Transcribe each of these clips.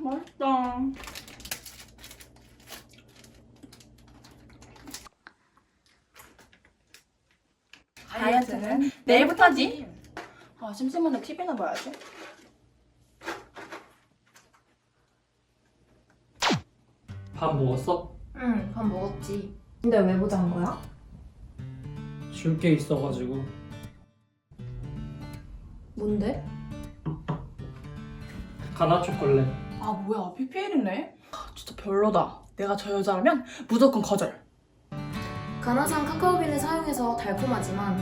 맛있다. 다이어트는 내일부터지. 아, 심심한데 TV나 봐야지. 밥 먹었어? 응, 밥 먹었지. 근데 왜 보자는 거야? 줄 게 있어가지고 뭔데? 가나 초콜릿 아, 뭐야. PPL이네? 아, 진짜 별로다. 내가 저 여자라면 무조건 거절. 가나산 카카오빈을 사용해서 달콤하지만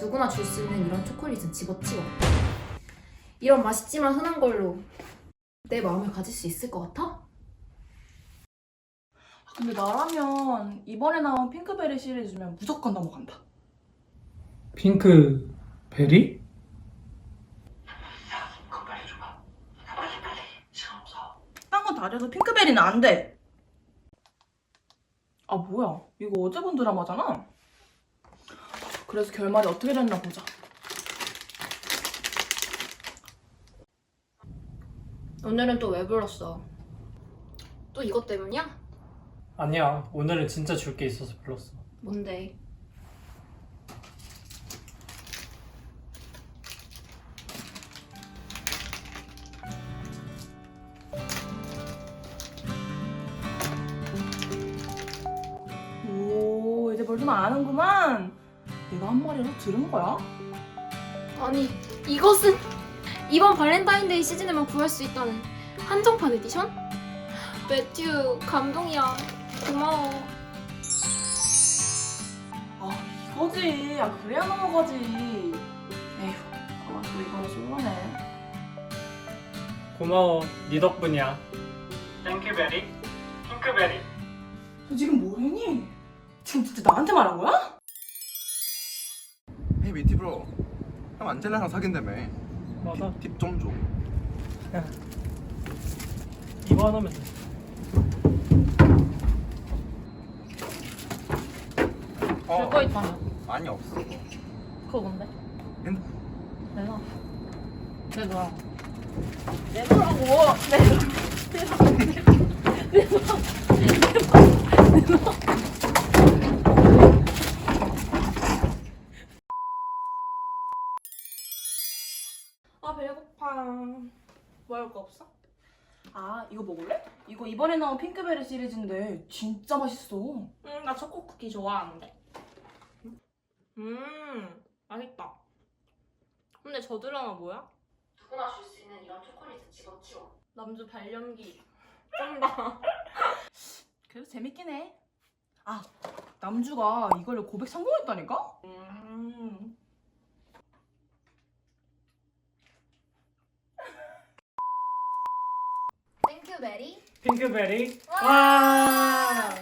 누구나 줄 수 있는 이런 초콜릿은 집어치워. 이런 맛있지만 흔한 걸로 내 마음을 가질 수 있을 것 같아? 아, 근데 나라면 이번에 나온 핑크베리 시리즈면 무조건 넘어간다. 핑크 베리? 딴건다 돼도 핑크베리는 안 돼. 아 뭐야 이거 어제 본 드라마잖아. 그래서 결말이 어떻게 됐나 보자. 오늘은 또 왜 불렀어? 또 이것 때문이야? 아니야 오늘은 진짜 줄 게 있어서 불렀어 뭔데? 좀 아는구만. 내가 한 마리로 들은 거야? 아니 이것은 이번 발렌타인데이 시즌에만 구할 수 있다는 한정판 에디션? 매튜 감동이야 고마워 아 이거지. 아 그래야 넘어가지. 에휴 아또 이번에 솔로네. 고마워 네 덕분이야 핑크베리? 핑크베리 너 지금 뭐했니? 지금 진짜 나한테 말한 거야? 헤이 미티 브로 형 안젤라랑 사귄다며 맞아 팁좀 줘. 이거 하나면 돼 어, 줄거 있다며. 아니 없어. 그거 뭔데? 핸- 내놔. 내놔. 내놓으라고. 내놔. 아 배고파. 먹을 거 없어? 아 이거 먹을래? 이거 이번에 나온 핑크베리 시리즈인데 진짜 맛있어. 응, 나 초코 쿠키 좋아하는데. 음, 맛있다. 근데 저 드라마 뭐야? 누구나 줄 수 있는 이런 초콜릿은 집어치워. 남주 발연기. 쩐다. 그래도 재밌긴 해. 아, 남주가 이걸로 고백 성공했다니까? 음. 땡큐 베리. 핑크베리? 와.